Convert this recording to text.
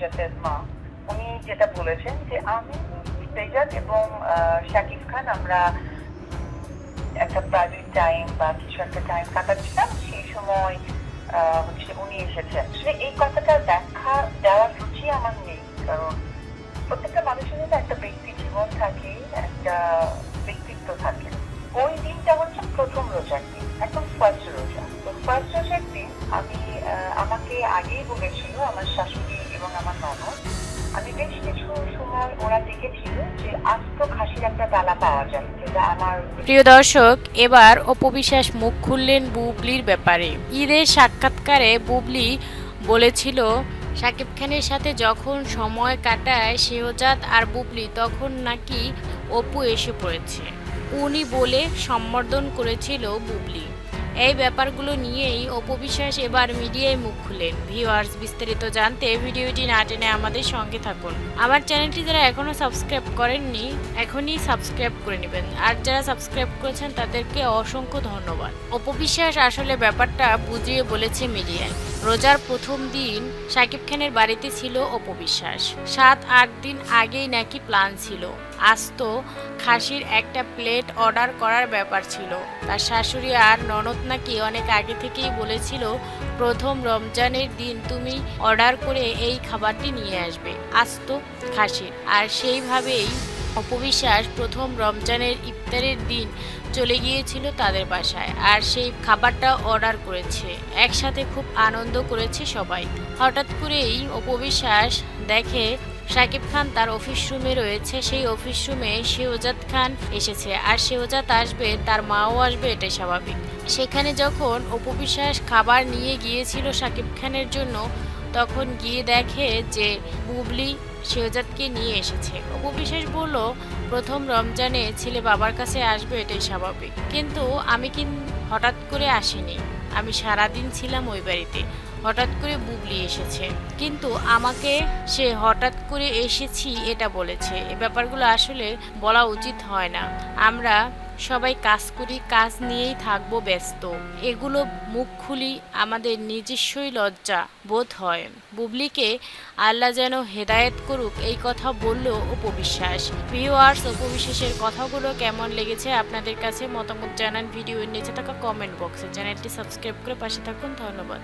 তেজতেজ মা, উনি যেটা বলেছেন যে আমি এবং শাকিব খান আমরা একটা প্রাইভেট টাইম বা কিছু একটা টাইম কাটাচ্ছিলাম, সেই সময় হচ্ছে উনি এসেছেন আসলে এই দেওয়ার রুচি আমার নেই, কারণ প্রত্যেকটা একটা ব্যক্তি জীবন থাকে, একটা ব্যক্তিত্ব থাকে। ওই দিনটা হচ্ছে প্রথম রোজার দিন, একদম ফার্স্ট রোজা। তো ফার্স্ট রোজার দিন আমি আমাকে আগেই বলেছিল, আমার শাশুড়ি এবং আমার ননদ। আমি বেশ কিছু সময় ওরা দেখেছিল যে আস্ত খাসির একটা ডালা পাওয়া যায়। প্রিয় দর্শক, এবার অপবিশ্বাস মুখ খুললেন বুবলির ব্যাপারে। ঈদের সাক্ষাৎকারে বুবলি বলেছিল শাকিব খানের সাথে যখন সময় কাটায় শেহজাদ আর বুবলি, তখন নাকি অপু এসে পড়েছে। উনি বলে সম্বর্ধন করেছিল বুবলি। এই ব্যাপারগুলো নিয়েই অপবিশ্বাস এবার মিডিয়ায় মুখ খুলেন। ভিউয়ার্স, বিস্তারিত জানতে ভিডিওটি না টেনে আমাদের সঙ্গে থাকুন। আমার চ্যানেলটি যারা এখনও সাবস্ক্রাইব করেননি, এখনই সাবস্ক্রাইব করে নেবেন। আর যারা সাবস্ক্রাইব করেছেন, তাদেরকে অসংখ্য ধন্যবাদ। অপবিশ্বাস আসলে ব্যাপারটা বুঝিয়ে বলেছে মিডিয়ায়। রোজার প্রথম দিন শাকিব খানের বাড়িতে ছিল অপবিশ্বাস। সাত, আট দিন আগেই নাকি প্ল্যান ছিল। আজ তো খাসির একটা প্লেট অর্ডার করার ব্যাপার ছিল। তার শাশুড়ি আর ননদ নাকি অনেক আগে থেকেই বলেছিল, প্রথম রমজানের দিন তুমি অর্ডার করে এই খাবারটি নিয়ে আসবে। আজ তো খাসির। আর সেইভাবেই অপবিশ্বাস প্রথম রমজানের ইফতারের দিন চলে গিয়েছিল তাদের বাসায় আর সেই খাবারটা অর্ডার করেছে। একসাথে খুব আনন্দ করেছে সবাই। হঠাৎ করেই অপবিশ্বাস দেখে শাকিব খান তার অফিস রুমে রয়েছে। সেই অফিস রুমে শেহজাদ খান এসেছে আর শেহজাদ আসবে, তার মাও আসবে, এটাই স্বাভাবিক। সেখানে যখন অপবিশ্বাস খাবার নিয়ে গিয়েছিল শাকিব খানের জন্য, তখন গিয়ে দেখে যে বুবলি শেহজাদকে নিয়ে এসেছে। অপবিশ্বাস বলল, প্রথম রমজানে ছেলে বাবার কাছে আসবে এটাই স্বাভাবিক। কিন্তু আমি কিন হঠাৎ করে আসিনি? আমি সারাদিন ছিলাম ওই বাড়িতে। হঠাৎ করে বুবলি এসেছে। কিন্তু আমাকে সে হঠাৎ করে এসেছি এটা বলেছে। এ ব্যাপারগুলো আসলে বলা উচিত হয় না। আমরা সবাই কাজ করি, কাজ নিয়েই থাকব ব্যস্ত। এগুলো মুখ খুলি আমাদের নিজস্বই লজ্জা বোধ হয়। বুবলিকে আল্লাহ যেন হেদায়েত করুক, এই কথা বলল উপবিশ্বাস ভিউয়ার্স উপবিশ্বাসের কথাগুলো কেমন লেগেছে আপনাদের কাছে মতামত জানান ভিডিওর নিচে থাকা কমেন্ট বক্সে চ্যানেলটি সাবস্ক্রাইব করে পাশে থাকুন, ধন্যবাদ।